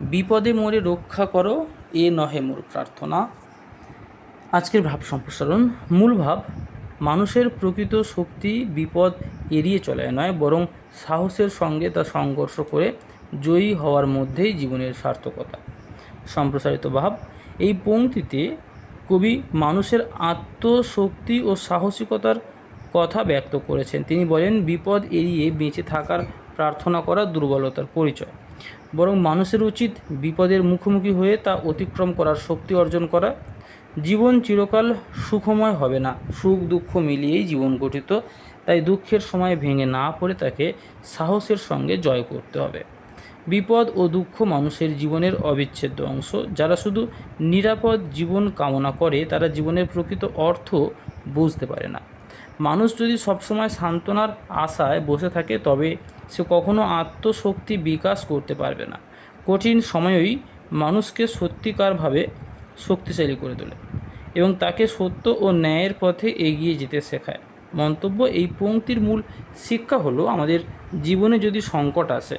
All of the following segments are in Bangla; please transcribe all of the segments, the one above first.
বিপদে মোরে রক্ষা করো, এ নহে মোর প্রার্থনা। আজকের ভাব সম্প্রসারণ, মূল ভাব, মানুষের প্রকৃত শক্তি বিপদ এড়িয়ে চলে নয়, বরং সাহসের সঙ্গে তা সংঘর্ষ করে জয়ী হওয়ার মধ্যেই জীবনের সার্থকতা। সম্প্রসারিত ভাব, এই পংক্তিতে কবি মানুষের আত্মশক্তি ও সাহসিকতার কথা ব্যক্ত করেছেন। তিনি বলেন, বিপদ এড়িয়ে বেঁচে থাকার প্রার্থনা করা দুর্বলতার পরিচয়। বরং মানুষের উচিত বিপদের মুখোমুখি হয়ে তা অতিক্রম করার শক্তি অর্জন করা। জীবন চিরকাল সুখময় হবে না। সুখ, দুঃখ মিলিয়েই জীবন গঠিত। তাই দুঃখের সময় ভেঙে না পড়ে তাকে সাহসের সঙ্গে জয় করতে হবে। বিপদ ও দুঃখ মানুষের জীবনের অবিচ্ছেদ্য অংশ। যারা শুধু নিরাপদ জীবন কামনা করে, তারা জীবনের প্রকৃত অর্থ বুঝতে পারে না। মানুষ যদি সবসময় সান্ত্বনার আশায় বসে থাকে, তবে সে কখনো আত্মশক্তি বিকাশ করতে পারবে না। কঠিন সময়েই মানুষকে সত্যিকারভাবে শক্তিশালী করে তোলে এবং তাকে সত্য ও ন্যায়ের পথে এগিয়ে যেতে শেখায়। মন্তব্য, এই পংক্তির মূল শিক্ষা হলো, আমাদের জীবনে যদি সংকট আসে,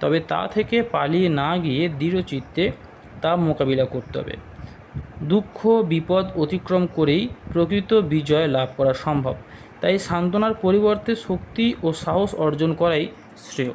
তবে তা থেকে পালিয়ে না গিয়ে দৃঢ়চিত্তে তা মোকাবিলা করতে হবে। দুঃখ, বিপদ অতিক্রম করেই প্রকৃত বিজয় লাভ করা সম্ভব। তাই সান্ত্বনার পরিবর্তে শক্তি ও সাহস অর্জন করাই শ্রেয়